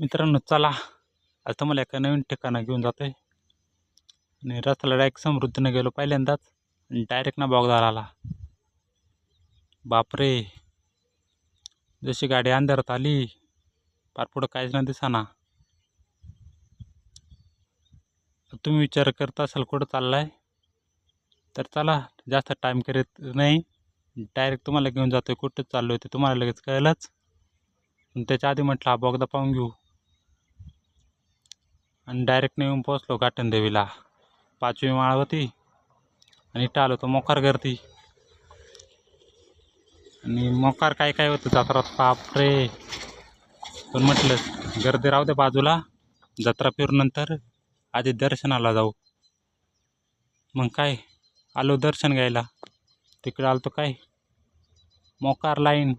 मित्रांनो चला. आता तुम्हाला एका नवीन ठिकाणा घेऊन जातो आहे आणि रस्त्याला डायरेक्ट समृद्धीनं गेलो पहिल्यांदाच. आणि डायरेक्ट ना बॉगदार आला बापरे. जशी गाडी अंधारात आली पार पुढं काहीच ना दिसाना. तुम्ही विचार करत असाल कुठं चाललाय? तर चला जास्त टाईम करीत नाही. डायरेक्ट तुम्हाला घेऊन जातो आहे कुठं चाललो आहे ते तुम्हाला लगेच कळलंच. त्याच्या आधी म्हटलं हा बोगदा पाहून घेऊ. आणि डायरेक्ट येऊन पोचलो गाठण देवीला पाचवी माळ होती आणि इथं आलो तो मोकार गर्दी आणि मोकार काय काय होतं जत्रात? बापरे. पण म्हटलं गर्दी राहू दे बाजूला. जत्रा फिरून नंतर आधी दर्शनाला जाऊ. मग काय? आलो दर्शन घ्यायला. तिकडे आलो तो काय? मोकार लाईन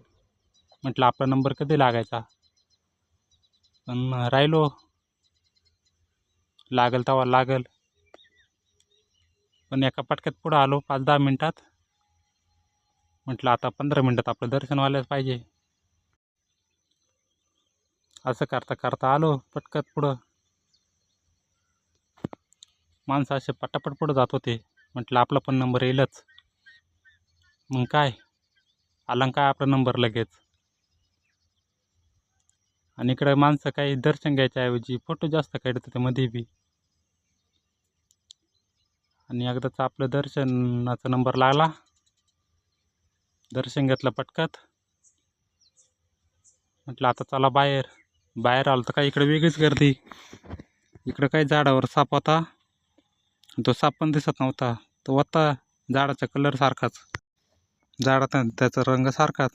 म्हटलं आपला नंबर कधी लागायचा? पण राहिलो. लागल तेव्हा लागल. पण एका पटक्यात पुढं आलो पाच दहा मिनटात. म्हटलं आता पंधरा मिनटात आपलं दर्शन व्हायलाच पाहिजे. असं करता करता आलो पटकत पुढं. माणसं असे पटापट पुढं जात होते. म्हटलं आपला पण नंबर येईलच. मग काय? आला काय आपला नंबर लगेच? आणि इकडं माणसं काही दर्शन घ्यायच्या ऐवजी फोटो जास्त काढत होते मध्ये बी. आणि एकदाच आपलं दर्शनाचा नंबर लागला. दर्शन घेतलं पटकत म्हटलं आता चला बाहेर. बाहेर आलं तर काय इकडे वेगळीच गर्दी. इकडं काही झाडावर साप होता. तो साप पण दिसत नव्हता. तो होता झाडाचा कलर सारखाच. झाडात त्याचा रंग सारखाच.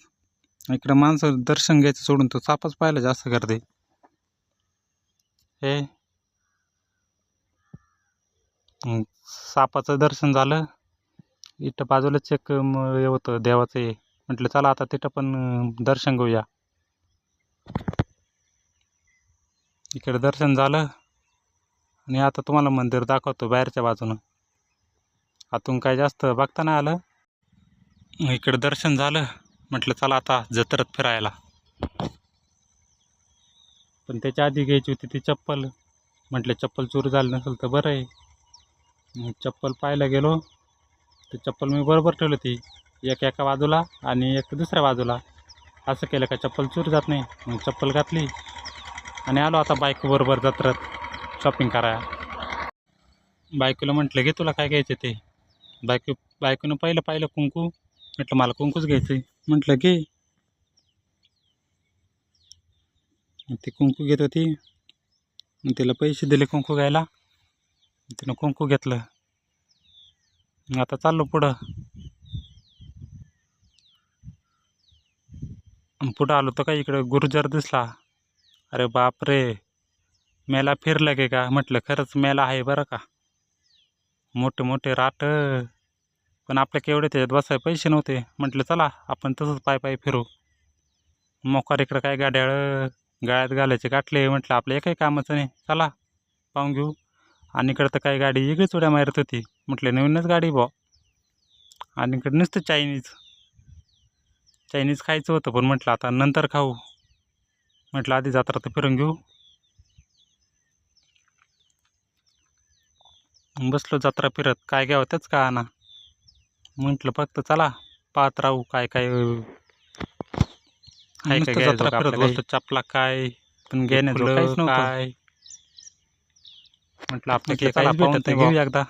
इकडं माणसं दर्शन घ्यायचं सोडून तो सापच पाहिला जास्त गर्दी. हे मग सापाचं दर्शन झालं. इथं बाजूलाच एक हे होतं देवाचं हे. म्हटलं चला आता तिथं पण दर्शन घेऊया. इकडे दर्शन झालं. आणि आता तुम्हाला मंदिर दाखवतो बाहेरच्या बाजूनं. आतून काय जास्त बघता नाही आलं. इकडे दर्शन झालं. म्हटलं चला आता जत्रत फिरायला. पण त्याच्या आधी घ्यायची होती ती चप्पल. म्हटलं चप्पल चोरी झाली नसेल तर बरं आहे. मग चप्पल पाहायला गेलो. तर चप्पल मी बरोबर ठेवली होती एक एका बाजूला आणि एक दुसऱ्या बाजूला. असं केलं का चप्पल चूर जात नाही. मग चप्पल घातली आणि आलो आता बायकोबरोबर जत्रेत. शॉपिंग करायला. बायकोला म्हटलं घे तुला काय घ्यायचं ते? बायको बायकोनं पाहिलं पाहिलं कुंकू. म्हटलं मला कुंकूच घ्यायचं आहे. म्हटलं घे. ती कुंकू घेत होती. मग तिला पैसे दिले कुंकू घ्यायला. तिनं कुंकू घेतलं. आता चाललो पुढं. पुढं आलो तर का इकडं गुरुजर दिसला. अरे बापरे मेला फिरलं की का? म्हटलं खरंच मेला आहे बरं का? मोठे मोठे राट. पण आपल्या केवढे त्याच्यात बसाय पैसे नव्हते. म्हटलं चला आपण तसंच पाय पाय फिरू. मोकार इकडं काय गाड्याळ गाळ्यात घालायचे गाठले म्हटलं आपलं एकही कामाचं नाही. चला पाहून घेऊ. आणि इकडं तर काही गाडी वेगळीच उड्या मारत होती. म्हटलं नवीनच गाडी बा आणि इकडं नुसतं चायनीज चायनीज खायचं होतं पण म्हटलं आता नंतर खाऊ. म्हटलं आधी जात्रा तर फिरून घेऊ. बसलो जत्रा फिरत काय घ्यावं तेच का ना म्हटलं फक्त चला पाहत राहू काय काय काय काय जत्रा फिरत बसतो चपला काय पण घेण्याचं काहीच नव्हतं. काय? म्हटलं आपलं भेटत पाहून तर घेऊ एकदा.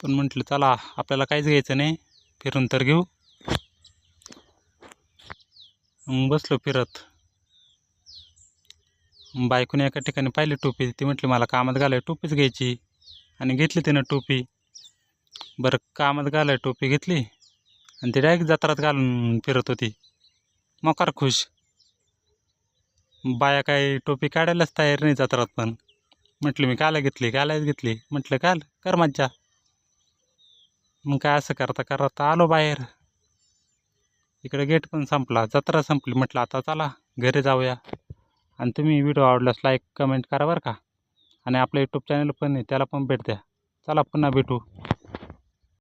पण म्हटलं चला आपल्याला काहीच घ्यायचं नाही. फिरून तर घेऊ. बसलो फिरत. बायकोने एका ठिकाणी पाहिली टोपी. ती म्हटली मला कामात घालाय टोपीच घ्यायची. आणि घेतली तिनं टोपी. बरं कामात घालाय टोपी घेतली. आणि ती डायरेक्ट जत्रात घालून फिरत होती. मोकार खुश. बाया काही टोपी काढायलाच तयार नाही जत्रात पण. म्हटलं मी काला घेतली कालाच घेतली. म्हटलं काल कर मज्जा. मग काय असं करता करता आलो बाहेर. इकडे गेट पण संपला जत्रा संपली. म्हटलं आता चला घरी जाऊया. आणि तुम्ही व्हिडिओ आवडल्यास लाईक कमेंट करा बरं का. आणि आपलं यूट्यूब चॅनल पण आहे त्याला पण भेट द्या. चला पुन्हा भेटू.